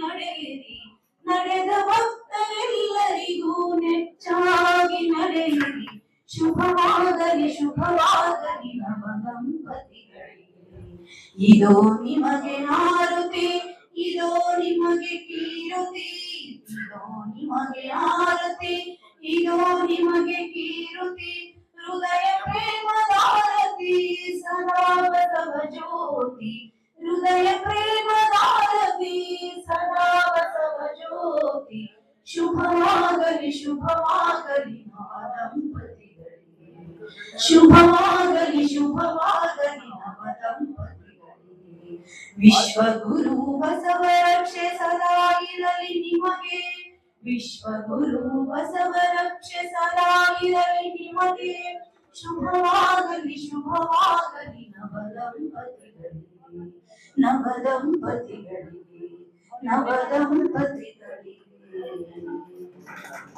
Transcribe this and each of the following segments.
ನಡೆಯಿರಿ ನಡೆದ ಭಕ್ತರೆಲ್ಲರಿಗೂ ನೆಚ್ಚಾಗಿ ನಡೆಯಿರಿ ಶುಭವಾಗಲಿ ಶುಭವಾಗಲಿ ನವ ದಂಪತಿಗಳಿಗೆ ಇದೋ ನಿಮಗೆ ಆರತಿ ಇದೋ ನಿಮಗೆ ಕೀರುತಿ ಇದೋ ನಿಮಗೆ ಆರತಿ ಇದೋ ನಿಮಗೆ ಕೀರುತಿ ಹೃದಯ ಪ್ರೇಮದಾರತಿ ಸದಾ ಬಸವ ಜ್ಯೋತಿ ಹೃದಯ ಪ್ರೇಮದಾರತಿ ಶುಭವಾಗಲಿ ಶುಭವಾಗಲಿ ನವ ದಂಪತಿಗಳಿಗೆ ಶುಭವಾಗಲಿ ಶುಭವಾಗಲಿ ನವ ದಂಪತಿಗಳಿಗೆ ವಿಶ್ವಗುರು ಬಸವ ರಕ್ಷೆ ಸದಾ ಇರಲಿ ನಿಮಗೆ. ವಿಶ್ವಗುರು ಬಸವ ರಕ್ಷೆ ಸದಾ ಇರಲಿ ನಿಮಗೆ. ಶುಭವಾಗಲಿ ಶುಭವಾಗಲಿ ನವ ದಂಪತಿಗಳಿಗೆ ನವ ದಂಪತಿಗಳಿಗೆ ನವ ದಂಪತಿಗಳಿಗೆ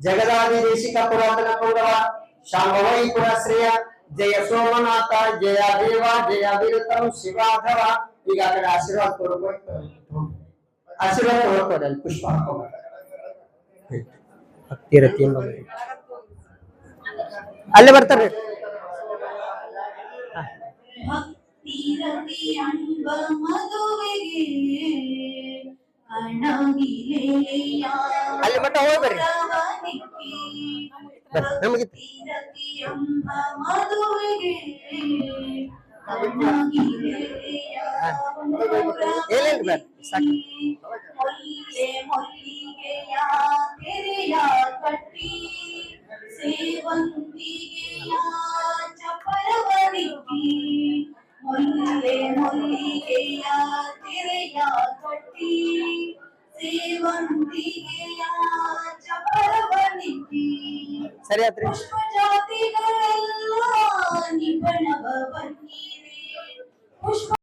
ಜಗದಾದಿ ದೇಶಿಕ ಪುರಾತನ ಪೌರವ ಶಾಂಭವೈ ಪುರಶ್ರೇಯ ಜಯ ಸೋಮನಾಥ ಜಯ ದೇವ ಜಯ ವೀರತಂ ಶಿವಾಧವ. ಈಗ ಆ ಕಡೆ ಆಶೀರ್ವಾದ ತೋರ್ಬೇಕು ಆಶೀರ್ವಾದ ತಗೋತಾರೆ ಅಲ್ಲಿ ಪುಷ್ಪ ಹಾಕೋಬೇಕು ಹತ್ತಿರತಿ ಅಲ್ಲೇ ಬರ್ತಾರೆ. ಭಕ್ತಿರತಿ ಅನ್ಬ ಮದುವೆಗೆ ಕಣಗಿಲೆಯ ಅಲ್ಲಿ ಮಟ್ಟ ಹೋಗ್ಬರ್ರಿ. நமக்கு மொல்லே மொல்லிகையா திரையா கட்டி சேவந்திகை ಸರಿ ಆತ್ರಿ. ಪುಷ್ಪ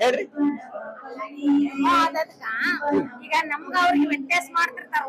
ಹೇಳ್ರಿ ಈಗ ನಮ್ಗ ಅವ್ರಿಗೆ ವ್ಯತ್ಯಾಸ ಮಾಡ್ತಿರ್ತಾರ